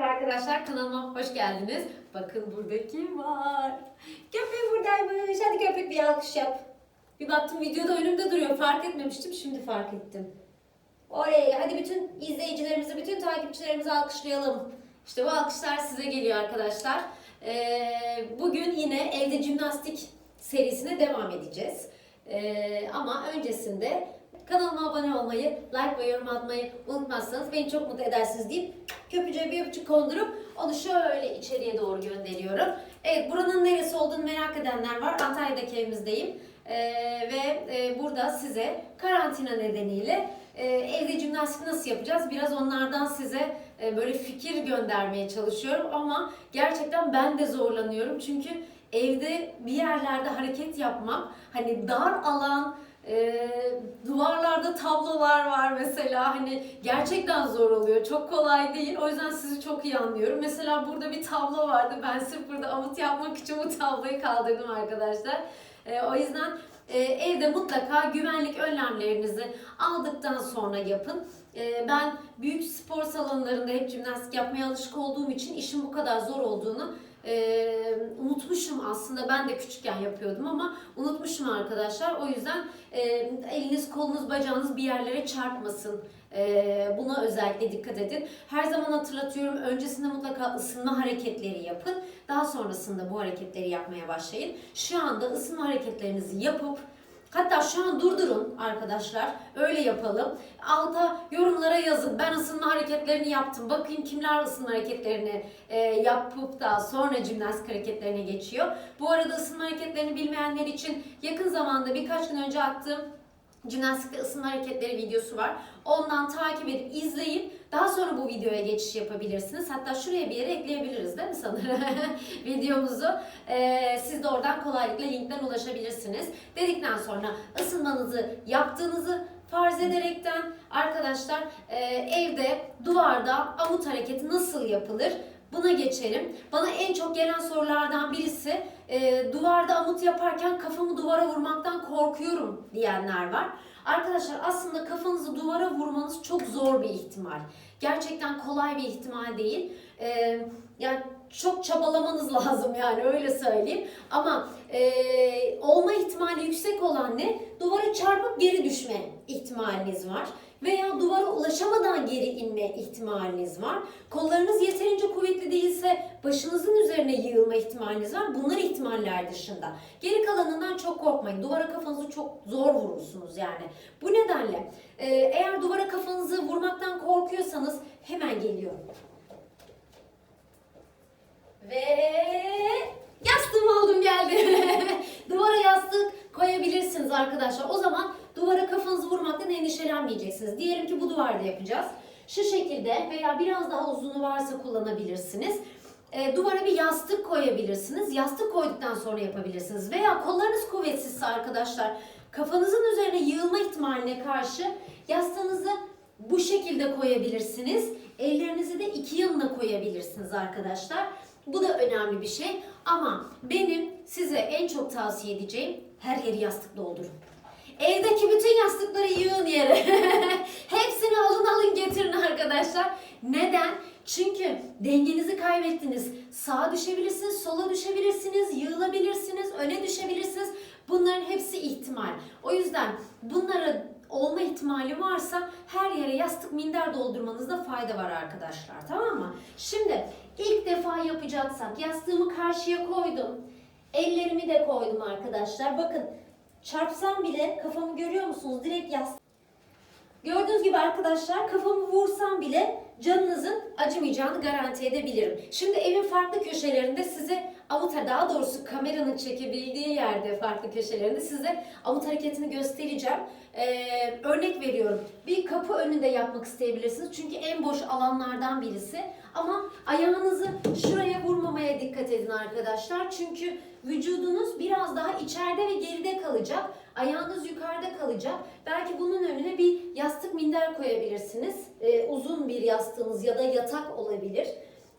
Arkadaşlar. Kanalıma hoş geldiniz. Bakın burada kim var? Köpek buradaymış. Hadi köpek bir alkış yap. Bir baktım videoda önümde duruyor. Fark etmemiştim. Şimdi fark ettim. Oley. Hadi bütün izleyicilerimizi, bütün takipçilerimizi alkışlayalım. İşte bu alkışlar size geliyor arkadaşlar. Ee, bugün yine evde jimnastik serisine devam edeceğiz. Ee, ama öncesinde kanalıma abone olmayı, like ve yorum atmayı unutmazsanız beni çok mutlu edersiniz deyip köpücüğe bir öpücük kondurup onu şöyle içeriye doğru gönderiyorum. Evet buranın neresi olduğunu merak edenler var. Antalya'daki evimizdeyim. Ee, ve e, burada size karantina nedeniyle e, evde jimnastik nasıl yapacağız? Biraz onlardan size e, böyle fikir göndermeye çalışıyorum ama gerçekten ben de zorlanıyorum. Çünkü evde bir yerlerde hareket yapmak hani dar alan e, duvarlarda tablolar var mesela hani gerçekten zor oluyor. Çok kolay değil. O yüzden sizi çok iyi anlıyorum. Mesela burada bir tablo vardı. Ben sırf burada amut yapmak için bu tabloyu kaldırdım arkadaşlar. E, o yüzden e, evde mutlaka güvenlik önlemlerinizi aldıktan sonra yapın. E, ben büyük spor salonlarında hep jimnastik yapmaya alışık olduğum için işin bu kadar zor olduğunu e, unutmuşum aslında. Ben de küçükken yapıyordum ama unutmuşum arkadaşlar. O yüzden e, eliniz, kolunuz, bacağınız bir yerlere çarpmasın. E, buna özellikle dikkat edin. Her zaman hatırlatıyorum. Öncesinde mutlaka ısınma hareketleri yapın. Daha sonrasında bu hareketleri yapmaya başlayın. Şu anda ısınma hareketlerinizi yapıp Hatta şu an durdurun arkadaşlar. Öyle yapalım. Alta yorumlara yazın. Ben ısınma hareketlerini yaptım. Bakayım kimler ısınma hareketlerini e, yapıp da sonra jimnastik hareketlerine geçiyor. Bu arada ısınma hareketlerini bilmeyenler için yakın zamanda birkaç gün önce attığım jimnastik ısınma hareketleri videosu var. Ondan takip edip izleyip daha sonra bu videoya geçiş yapabilirsiniz. Hatta şuraya bir yere ekleyebiliriz değil mi sanırım videomuzu. Ee, siz de oradan kolaylıkla linkten ulaşabilirsiniz. Dedikten sonra ısınmanızı yaptığınızı farz ederekten arkadaşlar e, evde duvarda amut hareketi nasıl yapılır? Buna geçelim. Bana en çok gelen sorulardan birisi e, duvarda amut yaparken kafamı duvara vurmaktan korkuyorum diyenler var. Arkadaşlar aslında kafanızı duvara vurmanız çok zor bir ihtimal. Gerçekten kolay bir ihtimal değil. E, yani çok çabalamanız lazım yani öyle söyleyeyim. Ama e, olma ihtimali yüksek olan ne? Duvara çarpıp geri düşme ihtimaliniz var. Veya duvara ulaşamadan geri inme ihtimaliniz var. Kollarınız yeterince kuvvetli değilse başınızın üzerine yığılma ihtimaliniz var. Bunlar ihtimaller dışında. Geri kalanından çok korkmayın. Duvara kafanızı çok zor vurursunuz yani. Bu nedenle e, eğer duvara kafanızı vurmaktan korkuyorsanız hemen geliyorum. Ve yastığımı aldım geldi. Duvara yastık koyabilirsiniz arkadaşlar. O zaman duvara kafanızı vurmaktan endişelenmeyeceksiniz. Diyelim ki bu duvarda yapacağız. Şu şekilde veya biraz daha uzunu varsa kullanabilirsiniz. E, duvara bir yastık koyabilirsiniz. Yastık koyduktan sonra yapabilirsiniz. Veya kollarınız kuvvetsizse arkadaşlar kafanızın üzerine yığılma ihtimaline karşı yastığınızı bu şekilde koyabilirsiniz. Ellerinizi de iki yanına koyabilirsiniz arkadaşlar. Bu da önemli bir şey. Ama benim size en çok tavsiye edeceğim her yeri yastık doldurun. Evdeki bütün yastıkları yığın yere. arkadaşlar. Neden? Çünkü dengenizi kaybettiniz. Sağa düşebilirsiniz, sola düşebilirsiniz, yığılabilirsiniz, öne düşebilirsiniz. Bunların hepsi ihtimal. O yüzden bunlara olma ihtimali varsa her yere yastık minder doldurmanızda fayda var arkadaşlar. Tamam mı? Şimdi ilk defa yapacaksak yastığımı karşıya koydum. Ellerimi de koydum arkadaşlar. Bakın çarpsam bile kafamı görüyor musunuz? Direkt yastık. Gördüğünüz gibi arkadaşlar kafamı vursam bile canınızın acımayacağını garanti edebilirim. Şimdi evin farklı köşelerinde size avut daha doğrusu kameranın çekebildiği yerde farklı köşelerinde size avut hareketini göstereceğim. Ee, örnek veriyorum. Bir kapı önünde yapmak isteyebilirsiniz. Çünkü en boş alanlardan birisi. Ama ayağınızı şuraya vurmamaya dikkat edin arkadaşlar. Çünkü vücudunuz biraz daha içeride ve geride kalacak. Ayağınız yukarıda kalacak. Belki bunun önüne bir yastık minder koyabilirsiniz. Ee, uzun bir yastığınız ya da yatak olabilir.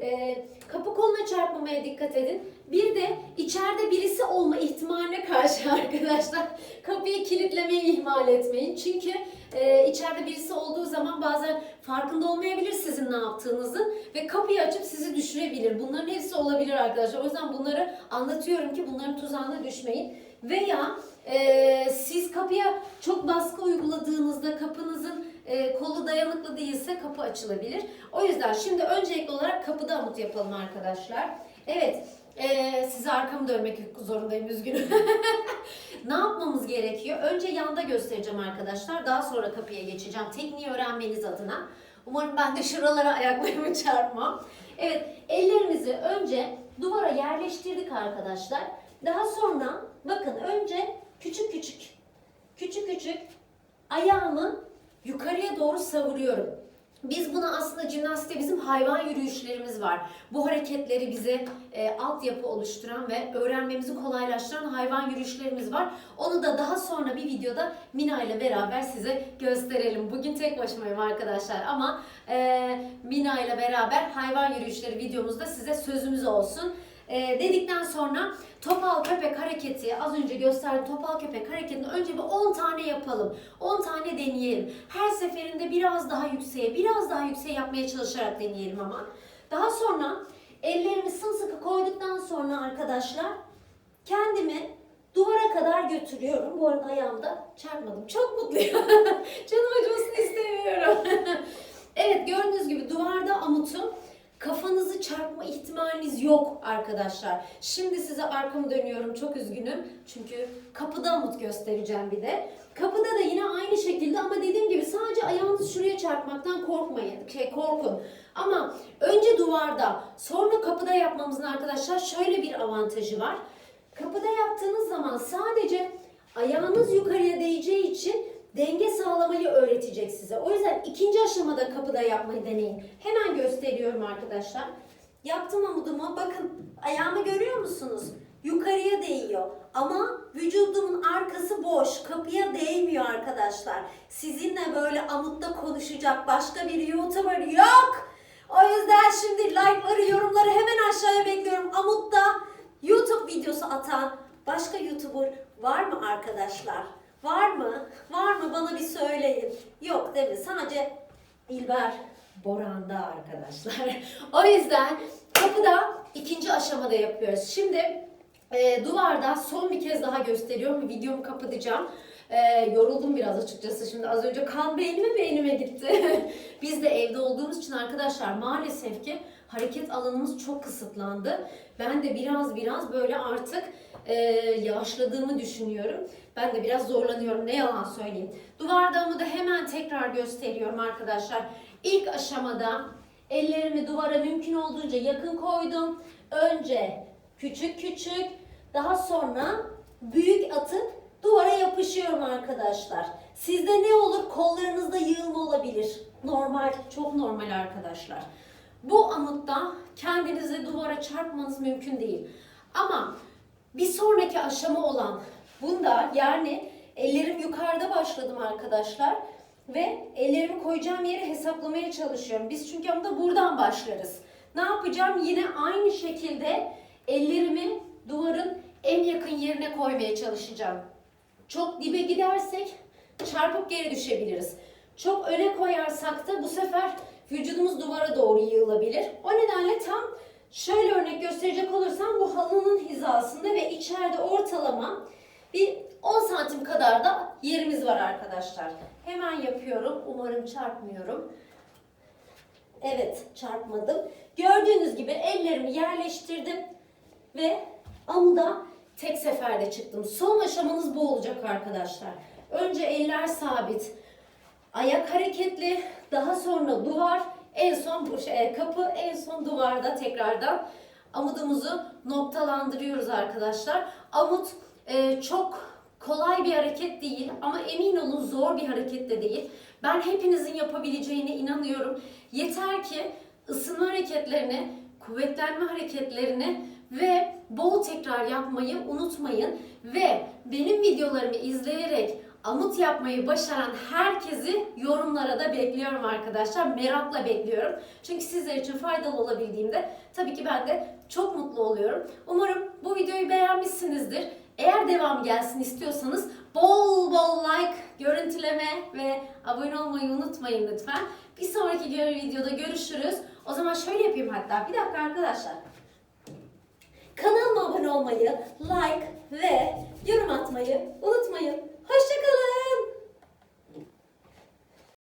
Ee, kapı koluna çarp yapmamaya dikkat edin. Bir de içeride birisi olma ihtimaline karşı arkadaşlar kapıyı kilitlemeyi ihmal etmeyin. Çünkü e, içeride birisi olduğu zaman bazen farkında olmayabilir sizin ne yaptığınızın ve kapıyı açıp sizi düşürebilir. Bunların hepsi olabilir arkadaşlar. O yüzden bunları anlatıyorum ki bunların tuzağına düşmeyin. Veya e, siz kapıya çok baskı uyguladığınızda kapınızın e, kolu dayanıklı değilse kapı açılabilir. O yüzden şimdi öncelikli olarak kapıda amut yapalım arkadaşlar. Evet, e, size arkamı dönmek zorundayım üzgünüm. ne yapmamız gerekiyor? Önce yanda göstereceğim arkadaşlar. Daha sonra kapıya geçeceğim. Tekniği öğrenmeniz adına. Umarım ben de şuralara ayaklarımı çarpmam. Evet, ellerimizi önce duvara yerleştirdik arkadaşlar. Daha sonra bakın önce küçük küçük küçük küçük ayağımı yukarıya doğru savuruyorum. Biz buna aslında jimnastikte bizim hayvan yürüyüşlerimiz var. Bu hareketleri bize e, altyapı oluşturan ve öğrenmemizi kolaylaştıran hayvan yürüyüşlerimiz var. Onu da daha sonra bir videoda Mina ile beraber size gösterelim. Bugün tek başımayım arkadaşlar ama e, Mina ile beraber hayvan yürüyüşleri videomuzda size sözümüz olsun. E, dedikten sonra topal köpek hareketi az önce gösterdiğim topal köpek hareketini önce bir 10 tane yapalım. 10 tane deneyelim. Her seferinde biraz daha yükseğe, biraz daha yükseğe yapmaya çalışarak deneyelim ama. Daha sonra ellerimi sımsıkı koyduktan sonra arkadaşlar kendimi duvara kadar götürüyorum. Bu arada ayağımda çarpmadım. Çok mutluyum. Canım acımasını istemiyorum. evet gördüğünüz gibi duvarda amutum kafanızı çarpma ihtimaliniz yok arkadaşlar. Şimdi size arkamı dönüyorum çok üzgünüm. Çünkü kapıda amut göstereceğim bir de. Kapıda da yine aynı şekilde ama dediğim gibi sadece ayağınızı şuraya çarpmaktan korkmayın. Şey korkun. Ama önce duvarda sonra kapıda yapmamızın arkadaşlar şöyle bir avantajı var. Kapıda yaptığınız zaman sadece ayağınız yukarıya değeceği için denge sağlamayı öğretecek size. O yüzden ikinci aşamada kapıda yapmayı deneyin. Hemen gösteriyorum arkadaşlar. Yaptım amudumu. Bakın ayağımı görüyor musunuz? Yukarıya değiyor. Ama vücudumun arkası boş. Kapıya değmiyor arkadaşlar. Sizinle böyle amutta konuşacak başka bir YouTuber yok. O yüzden şimdi like'ları, yorumları hemen aşağıya bekliyorum. Amutta YouTube videosu atan başka YouTuber var mı arkadaşlar? Var mı? Var mı? Bana bir söyleyin. Yok değil mi? Sadece İlber Boran'da arkadaşlar. o yüzden kapıda ikinci aşamada yapıyoruz. Şimdi e, duvarda son bir kez daha gösteriyorum. Videomu kapatacağım. E, yoruldum biraz açıkçası. Şimdi az önce kan beynime beynime gitti. Biz de evde olduğumuz için arkadaşlar maalesef ki hareket alanımız çok kısıtlandı. Ben de biraz biraz böyle artık e, yavaşladığımı düşünüyorum. Ben de biraz zorlanıyorum ne yalan söyleyeyim. Duvardağımı da hemen tekrar gösteriyorum arkadaşlar. İlk aşamada ellerimi duvara mümkün olduğunca yakın koydum. Önce küçük küçük daha sonra büyük atıp duvara yapışıyorum arkadaşlar. Sizde ne olur? Kollarınızda yığılma olabilir. Normal, çok normal arkadaşlar. Bu amutta kendinizi duvara çarpmanız mümkün değil. Ama bir sonraki aşama olan bunda yani ellerim yukarıda başladım arkadaşlar. Ve ellerimi koyacağım yere hesaplamaya çalışıyorum. Biz çünkü ama buradan başlarız. Ne yapacağım? Yine aynı şekilde ellerimi duvarın en yakın yerine koymaya çalışacağım. Çok dibe gidersek çarpıp geri düşebiliriz. Çok öne koyarsak da bu sefer vücudumuz duvara doğru yığılabilir. O nedenle tam şöyle örnek gösterecek olursam bu halının hizasında ve içeride ortalama bir 10 santim kadar da yerimiz var arkadaşlar. Hemen yapıyorum. Umarım çarpmıyorum. Evet çarpmadım. Gördüğünüz gibi ellerimi yerleştirdim ve amuda tek seferde çıktım. Son aşamanız bu olacak arkadaşlar. Önce eller sabit. Ayak hareketli, daha sonra duvar, en son bu şey, kapı, en son duvarda tekrardan amudumuzu noktalandırıyoruz arkadaşlar. Amut e, çok kolay bir hareket değil ama emin olun zor bir hareket de değil. Ben hepinizin yapabileceğine inanıyorum. Yeter ki ısınma hareketlerini, kuvvetlenme hareketlerini ve bol tekrar yapmayı unutmayın. Ve benim videolarımı izleyerek amut yapmayı başaran herkesi yorumlara da bekliyorum arkadaşlar. Merakla bekliyorum. Çünkü sizler için faydalı olabildiğimde tabii ki ben de çok mutlu oluyorum. Umarım bu videoyu beğenmişsinizdir. Eğer devam gelsin istiyorsanız bol bol like, görüntüleme ve abone olmayı unutmayın lütfen. Bir sonraki videoda görüşürüz. O zaman şöyle yapayım hatta. Bir dakika arkadaşlar. Kanalıma abone olmayı, like ve yorum atmayı unutmayın. Hoşçakalın.